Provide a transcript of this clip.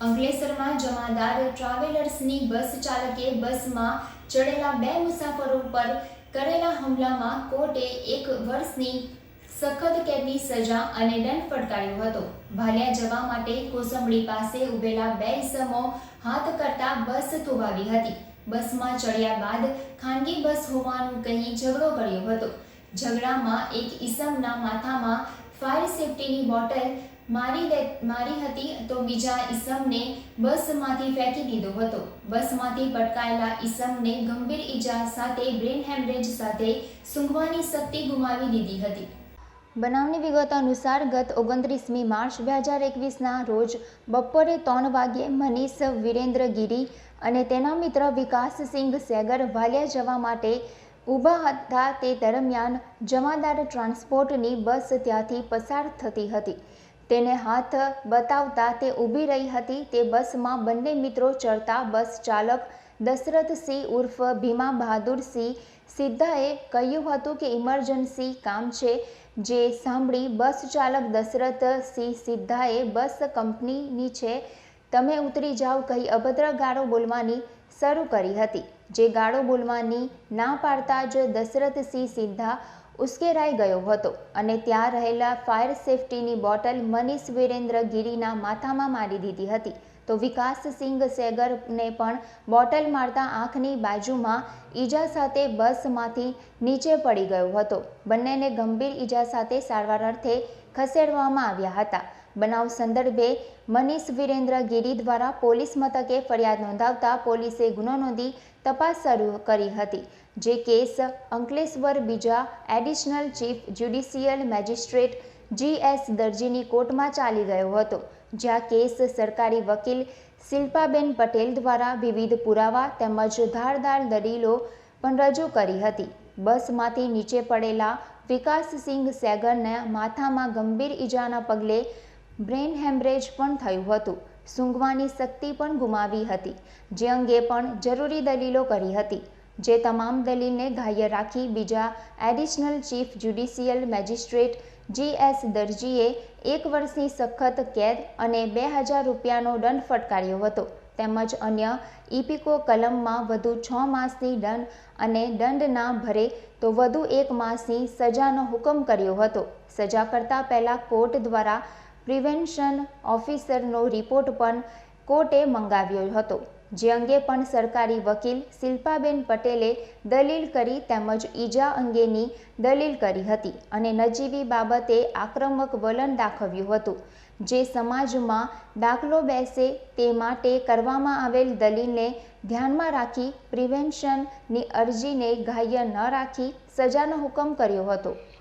અંકલેશ્વરમાં જમાદાર ટ્રાવેલર્સની બસ ચાલકે બસમાં ચડેલા બે મુસાફરો પર કરેલા હુમલામાં કોર્ટે એક વર્ષની સખત કેદની સજા અને દંડ ફટકાર્યો હતો. ભાલ્યા જવા માટે કોસંબડી પાસે ઊભેલા બે ઇસમો હાથ કરતા બસ થોભાવી હતી. બસમાં ચડ્યા બાદ ખાનગી બસ હોવાનું કહી ઝઘડો કર્યો હતો. ઝઘડામાં એક ઈસમના માથામાં ફાયર સેફટીની બોટલ મારી મારી હતી તો બીજા ઈસમને બસમાંથી ફેંકી દીધો હતો. બસમાંથી પટકાયેલા ઈસમને ગંભીર ઈજા સાથે બ્રેન હેમરેજ સાથે સૂંઘવાની શક્તિ ગુમાવી દીધી હતી. બનાવની વિગત અનુસાર ગત ઓગણત્રીસમી માર્ચ બે હજાર એકવીસના રોજ બપોરે ત્રણ વાગ્યે મનીષ વિરેન્દ્ર ગીરી અને તેના મિત્ર વિકાસસિંહ સેગર વાલિયા જવા માટે ઊભા હતા તે દરમિયાન જમાદાર ટ્રાન્સપોર્ટની બસ ત્યાંથી પસાર થતી હતી. તેને હાથ બતાવતા તે ઊભી રહી હતી. તે બસમાં બંને મિત્રો ચડતા બસ ચાલક દશરથસિંહ ઉર્ફ ભીમા બહાદુરસિંહ સિદ્ધાએ કહ્યું હતું કે ઇમરજન્સી કામ છે. જે સાંભળી બસ ચાલક દશરથસિંહ સિદ્ધાએ બસ કંપનીની છે. તમે ઉતરી જાઓ કહી અભદ્ર ગાળો બોલવાની શરૂ કરી હતી. જે ગાળો બોલવાની ના પાડતા જ દશરથસિંહ સિદ્ધા ઉશ્કેરાઈ ગયો હતો અને ત્યાં રહેલા ફાયર સેફટીની બોટલ મનીષ વિરેન્દ્ર ગિરીના માથામાં મારી દીધી હતી. તો વિકાસસિંહ સેગરને પણ બોટલ મારતા આંખની બાજુમાં ઈજા સાથે બસમાંથી નીચે પડી ગયો હતો. બંનેને ગંભીર ઈજા સાથે સારવાર અર્થે ખસેડવામાં આવ્યા હતા. બનાવ સંદર્ભે મનીષ વિરેન્દ્ર ગીરી દ્વારા પોલીસ મથકે ફરિયાદ નોંધાવતા પોલીસે ગુનો નોંધી તપાસ શરૂ કરી હતી. જે કેસ અંકલેશ્વર બીજા additional chief judicial magistrate G S દરજીની કોર્ટમાં ચાલી ગયો હતો. જ્યાં કેસ સરકારી વકીલ શિલ્પાબેન પટેલ દ્વારા વિવિધ પુરાવા તેમજ ધારદાર દલીલો પણ રજૂ કરી હતી. બસમાંથી નીચે પડેલા વિકાસસિંહ સેગરને માથામાં ગંભીર ઈજાના પગલે બ્રેન હેમરેજ પણ થયું હતું. સૂંઘવાની શક્તિ પણ ગુમાવી હતી. જે અંગે પણ જરૂરી દલીલો કરી હતી. જે તમામ દલીલને ગ્રાહ્ય રાખી બીજા additional chief judicial magistrate G S દરજીએ એક વર્ષની સખત કેદ અને બે હજાર રૂપિયાનો દંડ ફટકાર્યો હતો. તેમજ અન્ય ઇપિકો કલમમાં વધુ છ માસની દંડ અને દંડ ના ભરે તો વધુ એક માસની સજાનો હુકમ કર્યો હતો. સજા કરતા પહેલા કોર્ટ દ્વારા પ્રિવેન્શન ઓફિસરનો રિપોર્ટ પણ કોર્ટે મંગાવ્યો હતો, જે અંગે પણ સરકારી વકીલ શિલ્પાબેન પટેલે દલીલ કરી તેમજ ઈજા અંગેની દલીલ કરી હતી અને નજીવી બાબતે આક્રમક વલણ દાખવ્યું હતું, જે સમાજમાં દાખલો બેસે તે માટે કરવામાં આવેલ દલીલને ધ્યાનમાં રાખી પ્રિવેન્શનની અરજીને ગ્રાહ્ય ન રાખી સજાનો હુકમ કર્યો હતો.